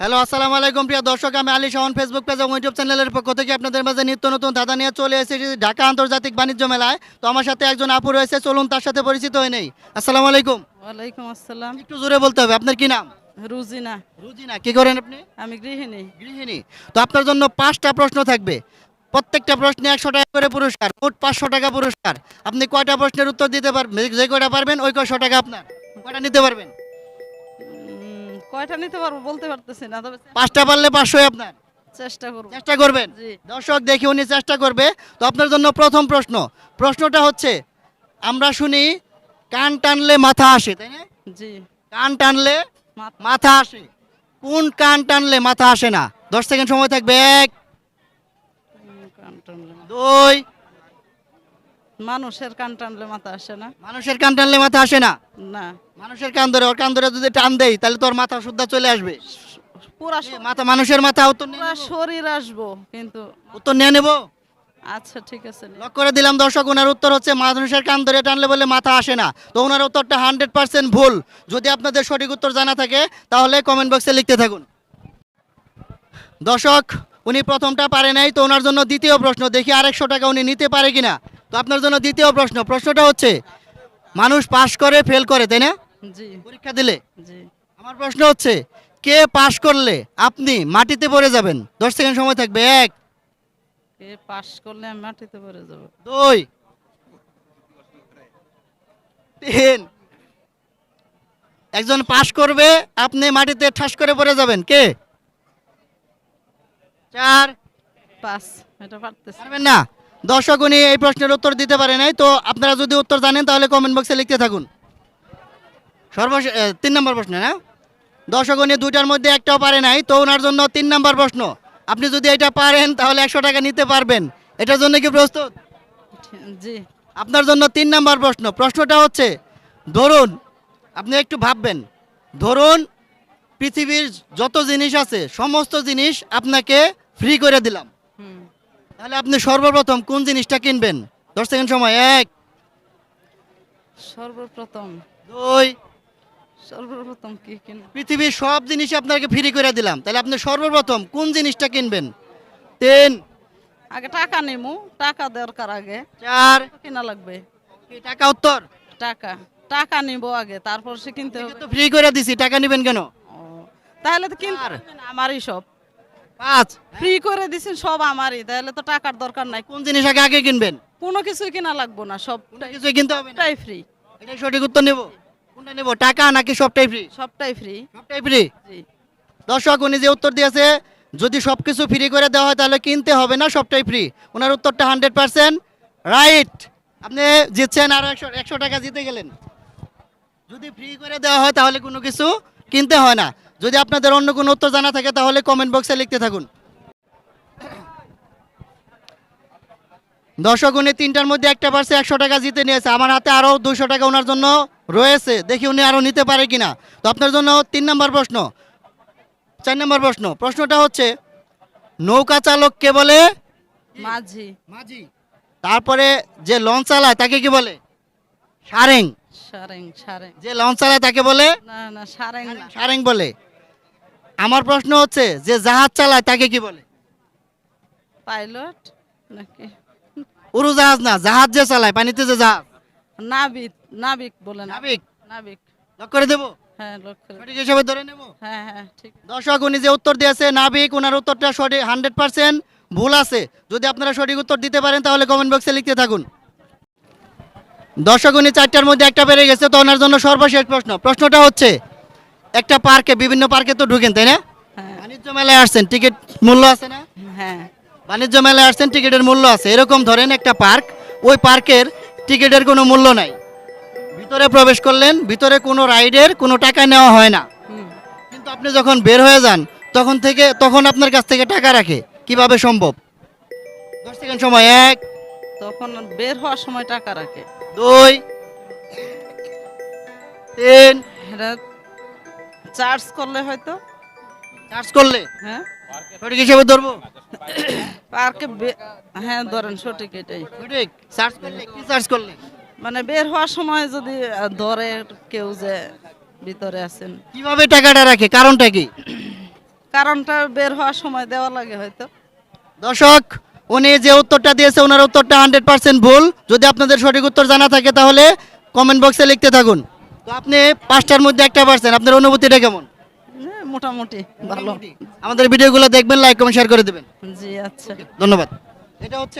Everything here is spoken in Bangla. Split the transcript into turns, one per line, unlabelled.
হ্যালো আসসালামু আলাইকুম প্রিয় দর্শক আমি আলী শাহন ফেসবুক পেজ এবং ইউটিউব চ্যানেলের পক্ষ থেকে আপনাদের মাঝে নিত্য নতুন দাদা নিয়ে চলে এসেছি ঢাকা আন্তর্জাতিক বাণিজ্য মেলায়। তো আমার সাথে একজন আপু রয়েছে চলুন তার সাথে পরিচিত হয়ে নেই। আসসালামু আলাইকুম।
ওয়ালাইকুম আসসালাম।
একটু জোরে বলতে হবে আপনার কি নাম?
রুজিনা।
রুজিনা কি করেন আপনি?
আমি গৃহিণী।
গৃহিণী। তো আপনার জন্য পাঁচটা প্রশ্ন থাকবে। প্রত্যেকটা প্রশ্নে একশো টাকা করে পুরস্কার মোট পাঁচশো টাকা পুরস্কার। আপনি কয়টা প্রশ্নের উত্তর দিতে পারবেন যে কয়টা পারবেন ওই কয়শো টাকা আপনার। কয়টা নিতে পারবেন?
কয়টা নিতে পারব বলতে পারতেছি না তবে
পাঁচটা পারলে পাঁচশোই আপনার।
চেষ্টা করব।
চেষ্টা করবেন? দর্শক দেখি উনি চেষ্টা করবে। তো আপনার জন্য প্রথম প্রশ্ন। প্রশ্নটা হচ্ছে আমরা শুনি কান টানলে মাথা আসে তাই না?
জি।
কান টানলে
মাথা
আসে। কোন কান টানলে মাথা আসে না? দশ সেকেন্ড সময় থাকবে এক
কান টানলে মা-
দুই
মানুষের কান টানলে মাথা আসে না।
মানুষের কান টানলে মাথা আসে না?
না।
মানুষের কান ধরে ওর কান ধরে যদি টান দেই তাহলে তোর মাথা শুদ্ধা চলে আসবে?
পুরা
মাথা মানুষের মাথা নিয়ে
পুরা
নেব?
শরীর আসব কিন্তু
উত্তর নিয়ে নেব?
আচ্ছা ঠিক আছে নে।
লক করে দিলাম দর্শক ওনার উত্তর হচ্ছে মানুষের কান ধরে টানলে বলে মাথা আসে না। তো ওনার উত্তরটা হান্ড্রেড পার্সেন্ট ভুল। যদি আপনাদের সঠিক উত্তর জানা থাকে তাহলে কমেন্ট বক্সে লিখতে থাকুন। দর্শক উনি প্রথমটা পারে নাই তো ওনার জন্য দ্বিতীয় প্রশ্ন দেখি আরেকশো টাকা উনি নিতে পারে কিনা। তো আপনার জন্য দ্বিতীয় প্রশ্ন। প্রশ্নটা হচ্ছে মানুষ পাশ করে ফেল করে তাই না?
জি।
পরীক্ষা দিলে।
জি।
আমার প্রশ্ন হচ্ছে কে পাশ করলে আপনি মাটিতে পড়ে যাবেন? দশ সেকেন্ড সময় থাকবে এক।
কে পাস করলে আমি মাটিতে পড়ে যাব?
দুই। তিন। একজন পাশ করবে আপনি মাটিতে ঠাস করে পড়ে যাবেন কে? চার।
পাস এটা পারতেছি।
পারবেন না? দর্শক উনি এই প্রশ্নের উত্তর দিতে পারে নাই তো আপনারা যদি উত্তর জানেন তাহলে কমেন্ট বক্সে লিখতে থাকুন। সর্বশেষ তিন নম্বর প্রশ্ন না? দর্শক উনি দুইটার মধ্যে একটাও পারে নাই তো ওনার জন্য তিন নম্বর প্রশ্ন। আপনি যদি এটা পারেন তাহলে একশো টাকা নিতে পারবেন। এটার জন্য কি প্রস্তুত?
জি।
আপনার জন্য তিন নাম্বার প্রশ্ন। প্রশ্নটা হচ্ছে ধরুন আপনি একটু ভাববেন ধরুন পৃথিবীর যত জিনিস আছে সমস্ত জিনিস আপনাকে ফ্রি করে দিলাম।
হুম।
তাহলে আপনি সর্বপ্রথম কোন জিনিসটা কিনবেন? দশ সেকেন্ড সময় এক।
সর্বপ্রথম।
দুই।
সর্বপ্রথম কি কিনবো?
পৃথিবীর সব জিনিস আপনাকে ফ্রি করে দিলাম। তাহলে আপনি সর্বপ্রথম কোন জিনিসটা কিনবেন? তিন।
আগে টাকা নিমু টাকা দরকার আগে।
চার।
কিনা লাগবে?
কি টাকা উত্তর?
টাকা। টাকা নিব আগে তারপর সে কিনতে হবে।
তো ফ্রি করে দিছি টাকা নেবেন কেন?
তাহলে তো কিনতে? আমারই সব।
পাঁচ।
ফ্রি করে দিছেন সব আমারই। তাহলে তো টাকার দরকার নাই।
কোন জিনিস আগে আগে কিনবেন?
কোনো কিছুই কিনা লাগবো না সবটাই
কিছুই কিনতে হবে না।
সবটাই ফ্রি
এটাই সঠিক উত্তর নেব? কোনটা নেব? টাকা নাকি সবটাই ফ্রি
সবটাই ফ্রি
সবটাই ফ্রি
জি।
দর্শক উনি যে উত্তর দিয়েছে যদি সব কিছু ফ্রি করে দেওয়া হয় তাহলে কিনতে হবে না সবটাই ফ্রি ওনার উত্তরটা হান্ড্রেড পার্সেন্ট রাইট আপনি জিতছেন আরও একশো একশো টাকা জিতে গেলেন। যদি ফ্রি করে দেওয়া হয় তাহলে কোনো কিছু কিনতে হয় না। যদি আপনাদের অন্য কোনো উত্তর জানা থাকে তাহলে কমেন্ট বক্সে লিখতে থাকুন। দর্শক উনি তিনটার মধ্যে একটা পার্সে একশো টাকা জিতে নিয়েছে। আমার হাতে আরও দুশো টাকা ওনার জন্য রয়েছে। দেখি উনি আরও নিতে পারে কিনা। তো আপনার জন্য তিন নম্বর প্রশ্ন। চার নম্বর প্রশ্ন। প্রশ্নটা হচ্ছে নৌকা চালক কে বলে
মাঝি।
মাঝি। তারপরে যে লঞ্চ চালায় তাকে কি বলে? সারেং।
সারেং সারেং।
যে লঞ্চ চালায় তাকে বলে?
না না সারেং
সারেং বলে। আমার প্রশ্ন হচ্ছে যে জাহাজ চালায় তাকে কি বলে?
পাইলট নাকি?
উড়োজাহাজ না জাহাজ যে চালায় পানিতে যে জাহাজ।
নাবিক নাবিক বলে না।
নাবিক?
নাবিক।
লক করে দেবো?
হ্যাঁ লক্ষ্য
সঠিক হিসেবে ধরে নেব?
হ্যাঁ হ্যাঁ ঠিক।
দর্শক উনি যে উত্তর দিয়েছে নাবিক ওনার উত্তরটা সঠিক হান্ড্রেড পার্সেন্ট ভুল আছে। যদি আপনারা সঠিক উত্তর দিতে পারেন তাহলে কমেন্ট বক্সে লিখতে থাকুন। দর্শক উনি চারটার মধ্যে একটা বেড়ে গেছে তো ওনার জন্য সর্বশেষ প্রশ্ন। প্রশ্নটা হচ্ছে একটা পার্কে বিভিন্ন পার্কে তো ঢুকেন তাই না?
হ্যাঁ।
বাণিজ্য মেলায় আসছেন টিকিট মূল্য আছে না?
হ্যাঁ।
বাণিজ্য মেলায় আসছেন টিকিটের মূল্য আছে। এরকম ধরেন একটা পার্ক ওই পার্কের টিকিটের কোনো মূল্য নাই। ভিতরে প্রবেশ করলেন ভিতরে কোনো রাইডের কোনো টাকা নেওয়া হয় না। কিন্তু আপনি যখন বের হয়ে যান তখন থেকে তখন আপনার কাছ থেকে টাকা রাখে। কীভাবে সম্ভব? দশ সেকেন্ড সময় এক
তখন বের হওয়ার সময় টাকা রাখে।
দুই তিন
চার্জ করলে হয়তো।
চার্জ করলে?
হ্যাঁ।
সঠিক হিসেবে ধরবো?
পার্কে হ্যাঁ ধরেন সঠিক এটাই।
সঠিক। চার্জ করলে? কি চার্জ করলে?
মানে বের হওয়ার সময় যদি ধরে কেউ যে ভিতরে আছেন।
কীভাবে টাকাটা রাখে? কারণটা কি?
কারণটা বের হওয়ার সময় দেওয়া লাগে হয়তো।
দর্শক উনি যে উত্তরটা দিয়েছে ওনার উত্তরটা হান্ড্রেড পার্সেন্ট ভুল। যদি আপনাদের সঠিক উত্তর জানা থাকে তাহলে কমেন্ট বক্সে লিখতে থাকুন। তো আপনি পাঁচটার মধ্যে একটা পারছেন। আপনার অনুভূতিটা কেমন?
মোটামুটি। ভালো।
আমাদের ভিডিওগুলো দেখবেন লাইক কমেন্ট শেয়ার করে দেবেন।
জি আচ্ছা।
ধন্যবাদ। এটা হচ্ছে